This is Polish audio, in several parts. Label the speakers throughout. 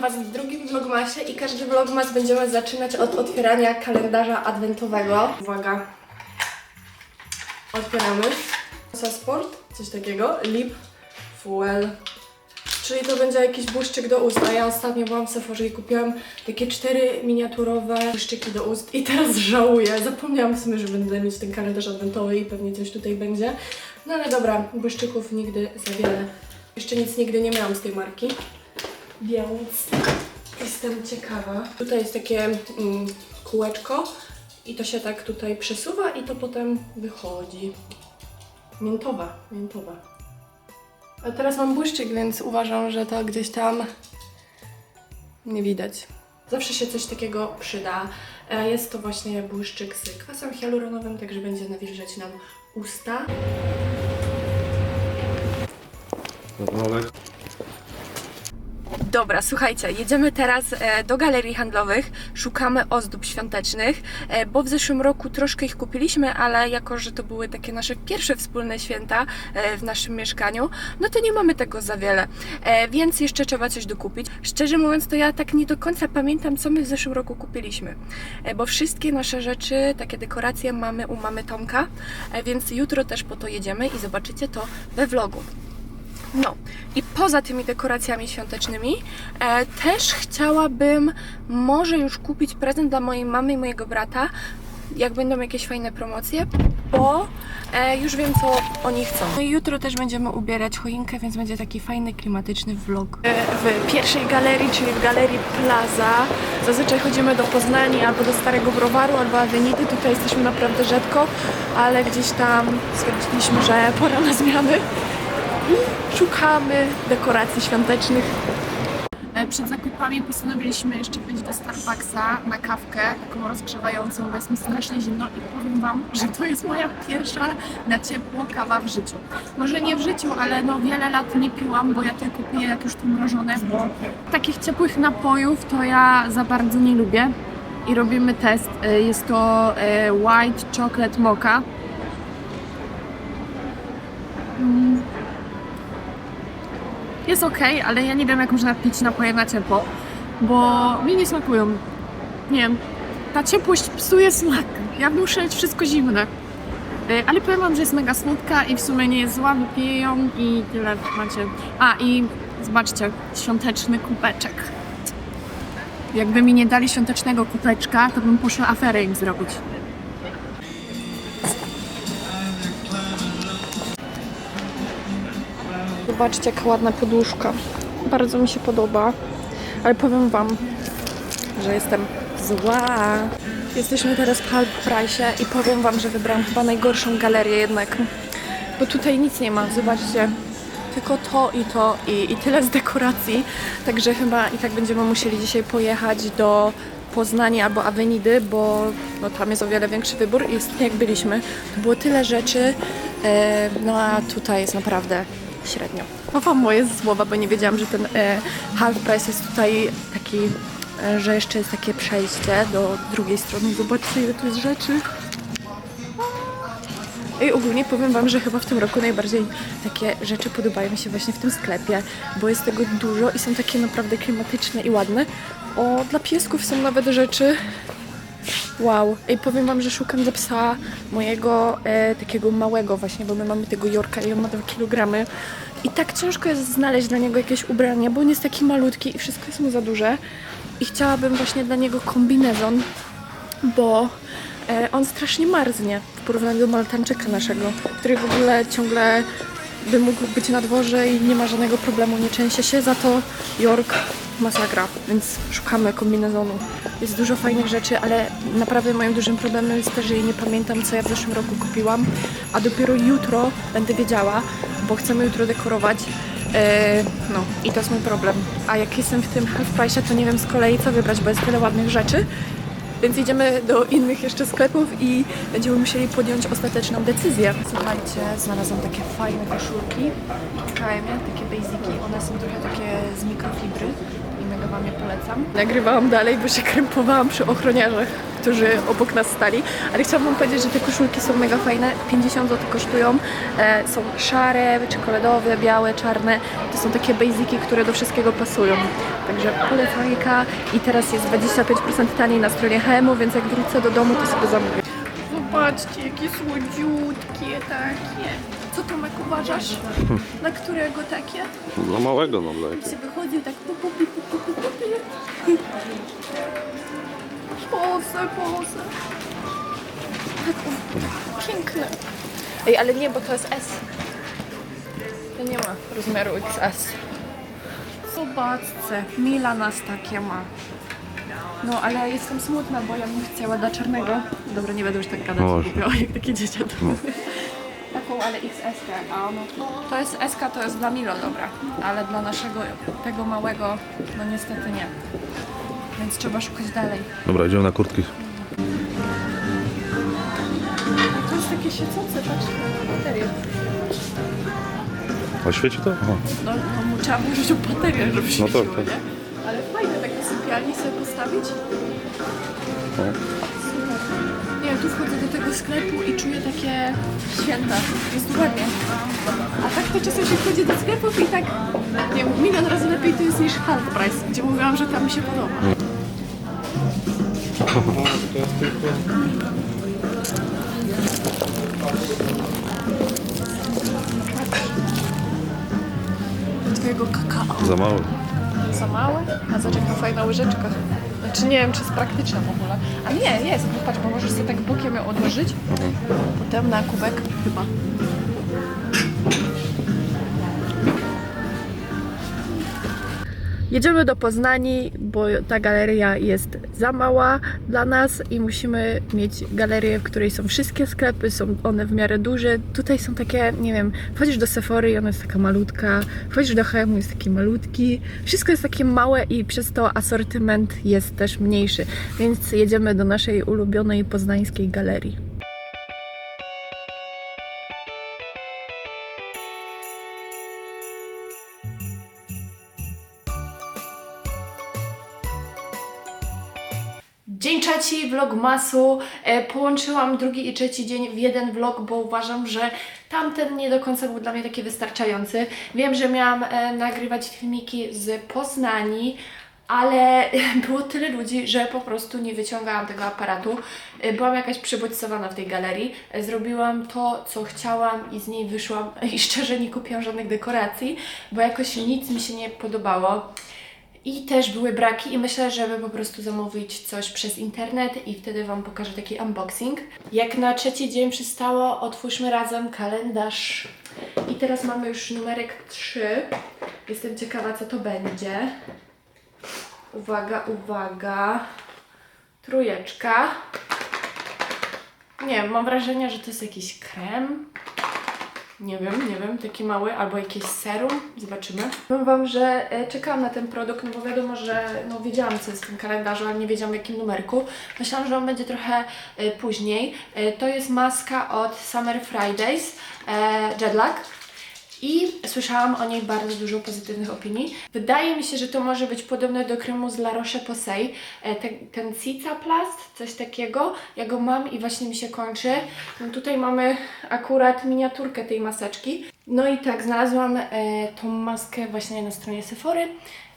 Speaker 1: Was w drugim vlogmasie i każdy vlogmas będziemy zaczynać od otwierania kalendarza adwentowego. Uwaga. Otwieramy. Sa Sport, coś takiego. Lip Fuel. Czyli to będzie jakiś błyszczyk do ust. A ja ostatnio byłam w Sephorze i kupiłam takie cztery miniaturowe błyszczyki do ust i teraz żałuję. Zapomniałam w sumie, że będę mieć ten kalendarz adwentowy i pewnie coś tutaj będzie. No ale dobra, błyszczyków nigdy za wiele. Jeszcze nic nigdy nie miałam z tej marki. Więc jestem ciekawa. Tutaj jest takie mm, kółeczko i to się tak tutaj przesuwa i to potem wychodzi. Miętowa, miętowa. A teraz mam błyszczyk, więc uważam, że to gdzieś tam nie widać. Zawsze się coś takiego przyda. E, Jest to właśnie błyszczyk z kwasem hialuronowym, także będzie nawilżać nam usta.
Speaker 2: Zadowolek.
Speaker 1: Dobra, słuchajcie, jedziemy teraz e, do galerii handlowych, szukamy ozdób świątecznych, e, bo w zeszłym roku troszkę ich kupiliśmy, ale jako, że to były takie nasze pierwsze wspólne święta e, w naszym mieszkaniu, no to nie mamy tego za wiele, więc jeszcze trzeba coś dokupić. Szczerze mówiąc, to ja tak nie do końca pamiętam, co my w zeszłym roku kupiliśmy, bo wszystkie nasze rzeczy, takie dekoracje mamy u mamy Tomka, więc jutro też po to jedziemy i zobaczycie to we vlogu. No i poza tymi dekoracjami świątecznymi e, też chciałabym może już kupić prezent dla mojej mamy i mojego brata, jak będą jakieś fajne promocje, bo e, już wiem co oni chcą. No i jutro też będziemy ubierać choinkę, więc będzie taki fajny, klimatyczny vlog. E, w pierwszej galerii, czyli w galerii Plaza, zazwyczaj chodzimy do Poznania albo do Starego Browaru, albo Avenidy. Tutaj jesteśmy naprawdę rzadko, ale gdzieś tam stwierdziliśmy, że pora na zmiany i szukamy dekoracji świątecznych.
Speaker 3: E, Przed zakupami postanowiliśmy jeszcze wyjść do Starbucksa na kawkę, taką rozgrzewającą, bo jest mi strasznie zimno i powiem Wam, że to jest moja pierwsza na ciepło kawa w życiu. Może nie w życiu, ale no wiele lat nie piłam, bo ja tylko piję jak już to mrożone, takich ciepłych napojów to ja za bardzo nie lubię. I robimy test. E, Jest to e, White Chocolate Mocha. Jest ok, ale ja nie wiem, jak można pić napoje na ciepło, bo mi nie smakują. Nie wiem, ta ciepłość psuje smak. Ja muszę mieć wszystko zimne. Y, Ale powiem wam, że jest mega słodka i w sumie nie jest zła, wypiję ją i tyle macie. A i zobaczcie, świąteczny kubeczek. Jakby mi nie dali świątecznego kubeczka, to bym poszła aferę im zrobić.
Speaker 1: Zobaczcie, jaka ładna poduszka. Bardzo mi się podoba, ale powiem Wam, że jestem zła. Jesteśmy teraz w Half Price i powiem Wam, że wybrałam chyba najgorszą galerię jednak, bo tutaj nic nie ma, zobaczcie. Tylko to i to i, i tyle z dekoracji, także chyba i tak będziemy musieli dzisiaj pojechać do Poznania albo Avenidy, bo no, tam jest o wiele większy wybór i jak byliśmy, to było tyle rzeczy, e, no a tutaj jest naprawdę średnio. Chowam moje słowa, bo nie wiedziałam, że ten e, half price jest tutaj taki, e, że jeszcze jest takie przejście do drugiej strony. Zobaczcie, ile tu jest rzeczy. I ogólnie powiem Wam, że chyba w tym roku najbardziej takie rzeczy podobają mi się właśnie w tym sklepie, bo jest tego dużo i są takie naprawdę klimatyczne i ładne. O, dla piesków są nawet rzeczy. Wow. I powiem Wam, że szukam dla psa mojego e, takiego małego właśnie, bo my mamy tego Jorka i on ma 2 kg. I tak ciężko jest znaleźć dla niego jakieś ubranie, bo on jest taki malutki i wszystko jest mu za duże. I chciałabym właśnie dla niego kombinezon, bo e, on strasznie marznie w porównaniu do maltańczyka naszego, który w ogóle ciągle by mógł być na dworze i nie ma żadnego problemu, nie częsie się, za to York masakra, więc szukamy kombinezonu. Jest dużo fajnych rzeczy, ale naprawdę moim dużym problemem jest to, że nie pamiętam, co ja w zeszłym roku kupiłam, a dopiero jutro będę wiedziała, bo chcemy jutro dekorować. E, no i to jest mój problem. A jak jestem w tym half price, to nie wiem z kolei co wybrać, bo jest tyle ładnych rzeczy. Więc idziemy do innych jeszcze sklepów i będziemy musieli podjąć ostateczną decyzję. Słuchajcie, znalazłam takie fajne koszulki. Je, takie basiki. One są trochę takie z mikrofibry wam je polecam. Nagrywałam dalej, bo się krępowałam przy ochroniarzach. którzy obok nas stali. Ale chciałam wam powiedzieć, że te koszulki są mega fajne. 50 zł kosztują. E, są szare, czekoladowe, białe, czarne. To są takie basiki, które do wszystkiego pasują. Także polecajka. I teraz jest 25% taniej na stronie HM-u, więc jak wrócę do domu, to sobie zamówię. Zobaczcie, jakie słodziutkie takie. Co Tomek uważasz? Na którego takie?
Speaker 2: No małego no dla
Speaker 1: się wychodził tak pu, pu, pu, pu, pu, pu, pu. Pose, pose. Tak, o, piękne. Ej, ale nie, bo to jest S. To nie ma rozmiaru XS. Zobaczcie, Mila nas takie ma. No, ale jestem smutna, bo ja bym chciała dla czarnego. Dobra, nie będę już tak gadać,
Speaker 2: Może.
Speaker 1: głupio, jak takie dzieciaki. Taką, ale XS, a no. To jest SK, to jest dla Milo, dobra. Ale dla naszego, tego małego, no niestety nie. Więc trzeba szukać dalej.
Speaker 2: Dobra, idziemy na kurtki.
Speaker 1: To jest takie siecące, patrz, baterie.
Speaker 2: A świeci to? Aha.
Speaker 1: No, to mu trzeba włożyć baterię, żeby się
Speaker 2: No tak, tak.
Speaker 1: nie? Ale fajne takie sypialni sobie postawić.
Speaker 2: No.
Speaker 1: Super. Nie, tu wchodzę do tego sklepu i czuję takie święta. Jest ładnie. A tak to czasem się wchodzi do sklepów i tak, nie wiem, milion razy lepiej to jest niż half price, gdzie mówiłam, że tam mi się podoba. Twojego kakao.
Speaker 2: Za mały.
Speaker 1: Za małe? A zobacz jaka fajna łyżeczka. Znaczy nie wiem, czy jest praktyczna w ogóle. A nie, jest, bo patrz, bo możesz sobie tak bokiem ją odłożyć. Potem na kubek chyba. Jedziemy do Poznani, bo ta galeria jest za mała dla nas i musimy mieć galerię, w której są wszystkie sklepy, są one w miarę duże. Tutaj są takie, nie wiem, wchodzisz do Sephory i ona jest taka malutka, wchodzisz do H&M jest taki malutki. Wszystko jest takie małe i przez to asortyment jest też mniejszy. Więc jedziemy do naszej ulubionej poznańskiej galerii. Dzień trzeci vlogmasu. E, Połączyłam drugi i trzeci dzień w jeden vlog, bo uważam, że tamten nie do końca był dla mnie taki wystarczający. Wiem, że miałam e, nagrywać filmiki z Poznani, ale było tyle ludzi, że po prostu nie wyciągałam tego aparatu. E, Byłam jakaś przybodźcowana w tej galerii. Zrobiłam to, co chciałam i z niej wyszłam i szczerze nie kupiłam żadnych dekoracji, bo jakoś nic mi się nie podobało. I też były braki i myślę, żeby po prostu zamówić coś przez internet i wtedy Wam pokażę taki unboxing. Jak na trzeci dzień przystało, otwórzmy razem kalendarz. I teraz mamy już numerek 3. Jestem ciekawa, co to będzie. Uwaga, uwaga. Trójeczka. Nie mam wrażenie, że to jest jakiś krem. Nie wiem, nie wiem, taki mały, albo jakieś serum, zobaczymy. Powiem Wam, że e, czekałam na ten produkt, no bo wiadomo, że no wiedziałam co jest w tym kalendarzu, ale nie wiedziałam w jakim numerku. Myślałam, że on będzie trochę e, później. E, to jest maska od Summer Fridays, Jetlag. I słyszałam o niej bardzo dużo pozytywnych opinii. Wydaje mi się, że to może być podobne do kremu z La Roche-Posay. E, Ten, ten Cicaplast, coś takiego. Ja go mam i właśnie mi się kończy. No tutaj mamy akurat miniaturkę tej maseczki. No i tak, znalazłam e, tą maskę właśnie na stronie Sephory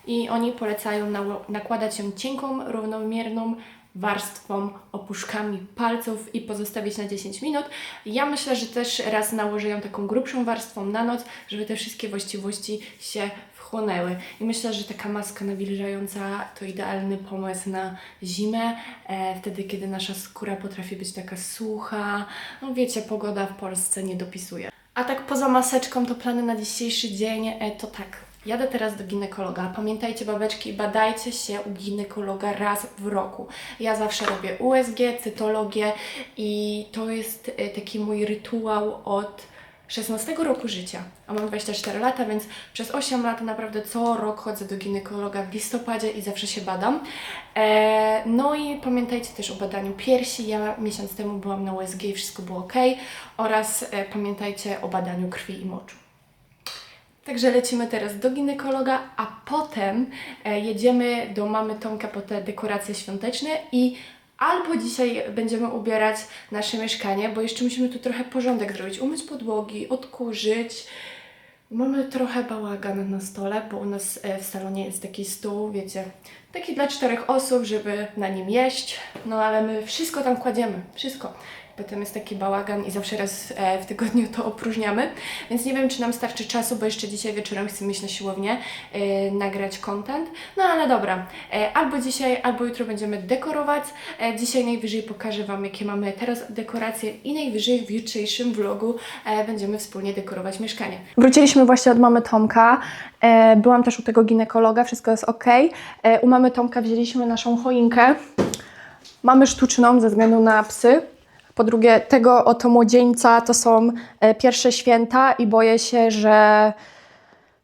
Speaker 1: i oni polecają nało- nakładać ją cienką, równomierną warstwą, opuszkami palców i pozostawić na 10 minut. Ja myślę, że też raz nałożę ją taką grubszą warstwą na noc, żeby te wszystkie właściwości się wchłonęły. I myślę, że taka maska nawilżająca to idealny pomysł na zimę, e, wtedy kiedy nasza skóra potrafi być taka sucha. No wiecie, pogoda w Polsce nie dopisuje. A tak poza maseczką to plany na dzisiejszy dzień e, to tak. Jadę teraz do ginekologa. Pamiętajcie, babeczki, badajcie się u ginekologa raz w roku. Ja zawsze robię USG, cytologię i to jest e, taki mój rytuał od 16 roku życia, a mam 24 lata, więc przez 8 lat naprawdę co rok chodzę do ginekologa w listopadzie i zawsze się badam. E, no i pamiętajcie też o badaniu piersi. Ja miesiąc temu byłam na USG i wszystko było ok. Oraz e, pamiętajcie o badaniu krwi i moczu. Także lecimy teraz do ginekologa, a potem e, jedziemy do mamy Tomka po te dekoracje świąteczne i Albo dzisiaj będziemy ubierać nasze mieszkanie, bo jeszcze musimy tu trochę porządek zrobić, umyć podłogi, odkurzyć. Mamy trochę bałagan na stole, bo u nas e, w salonie jest taki stół, wiecie, taki dla czterech osób, żeby na nim jeść. No ale my wszystko tam kładziemy, wszystko. Potem jest taki bałagan i zawsze raz e, w tygodniu to opróżniamy. Więc nie wiem, czy nam starczy czasu, bo jeszcze dzisiaj wieczorem chcemy iść na siłownię, e, nagrać content. No ale dobra, e, albo dzisiaj, albo jutro będziemy dekorować. E, dzisiaj najwyżej pokażę Wam, jakie mamy teraz dekoracje i najwyżej w jutrzejszym vlogu e, będziemy wspólnie dekorować mieszkanie. Wróciliśmy właśnie od mamy Tomka. E, byłam też u tego ginekologa, wszystko jest ok. E, u mamy Tomka wzięliśmy naszą choinkę. Mamy sztuczną ze względu na psy. Po drugie, tego oto młodzieńca to są e, pierwsze święta i boję się, że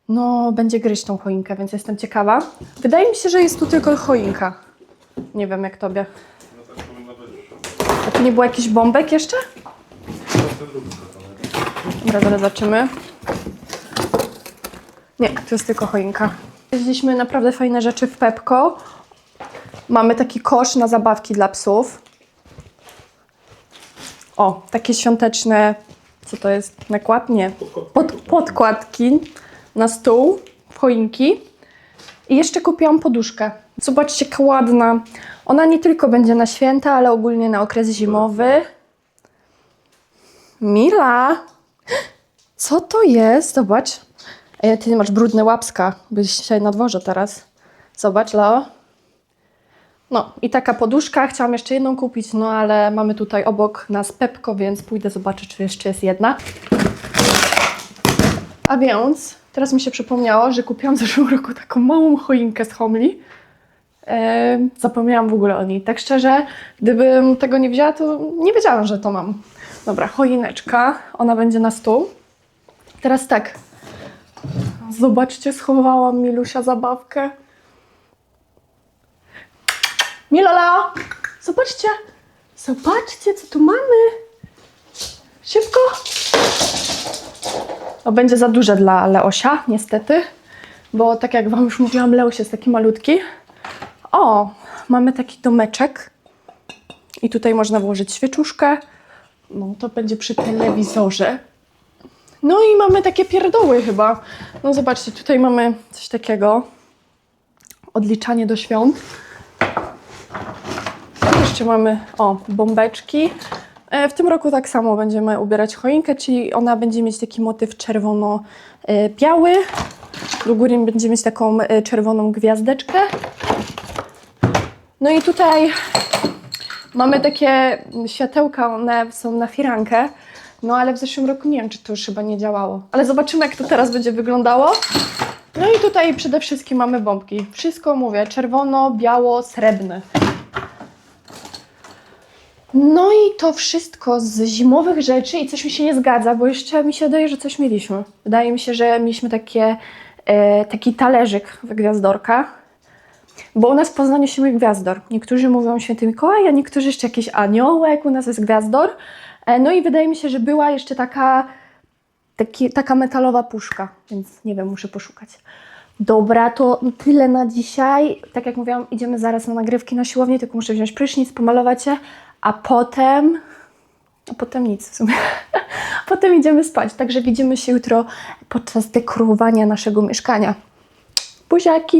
Speaker 1: no, będzie gryźć tą choinkę, więc jestem ciekawa. Wydaje mi się, że jest tu tylko choinka. Nie wiem jak tobie. A tu nie było jakichś bombek jeszcze? Dobra, zaraz zobaczymy. Nie, to jest tylko choinka. Znaleźliśmy naprawdę fajne rzeczy w Pepko. Mamy taki kosz na zabawki dla psów. O, takie świąteczne, co to jest? Nakład? Nie. Pod, podkładki na stół, choinki. I jeszcze kupiłam poduszkę. Zobaczcie, jaka ładna. Ona nie tylko będzie na święta, ale ogólnie na okres zimowy. Mila! Co to jest? Zobacz. Ej, ty masz brudne łapska. Byś dzisiaj na dworze teraz. Zobacz, Leo. No i taka poduszka. Chciałam jeszcze jedną kupić, no ale mamy tutaj obok nas Pepko, więc pójdę zobaczyć, czy jeszcze jest jedna. A więc teraz mi się przypomniało, że kupiłam w zeszłym roku taką małą choinkę z Homli. Zapomniałam w ogóle o niej. Tak szczerze, gdybym tego nie wzięła, to nie wiedziałam, że to mam. Dobra, choineczka. Ona będzie na stół. Teraz tak. Zobaczcie, schowałam Milusia zabawkę. Milola! Zobaczcie! Zobaczcie, co tu mamy! Szybko! To będzie za duże dla Leosia, niestety, bo tak jak Wam już mówiłam, Leoś jest taki malutki. O, mamy taki domeczek i tutaj można włożyć świeczuszkę. No, to będzie przy telewizorze. No i mamy takie pierdoły chyba. No zobaczcie, tutaj mamy coś takiego. Odliczanie do świąt. Jeszcze mamy, o, bombeczki. E, W tym roku tak samo będziemy ubierać choinkę, czyli ona będzie mieć taki motyw czerwono-biały. Do góry będzie mieć taką e, czerwoną gwiazdeczkę. No i tutaj mamy takie światełka, one są na firankę. No ale w zeszłym roku nie wiem, czy to już chyba nie działało. Ale zobaczymy, jak to teraz będzie wyglądało. No i tutaj przede wszystkim mamy bombki. Wszystko mówię, czerwono, biało, srebrne. No i to wszystko z zimowych rzeczy i coś mi się nie zgadza, bo jeszcze mi się wydaje, że coś mieliśmy. Wydaje mi się, że mieliśmy takie, e, taki talerzyk w gwiazdorkach. Bo u nas w Poznaniu się mówi gwiazdor. Niektórzy mówią święty Mikołaj, a niektórzy jeszcze jakiś aniołek, u nas jest gwiazdor. E, no i wydaje mi się, że była jeszcze taka, taki, taka metalowa puszka, więc nie wiem, muszę poszukać. Dobra, to tyle na dzisiaj. Tak jak mówiłam, idziemy zaraz na nagrywki na siłownię, tylko muszę wziąć prysznic, pomalować się, a potem... A potem nic w sumie. potem idziemy spać, także widzimy się jutro podczas dekorowania naszego mieszkania. Buziaki!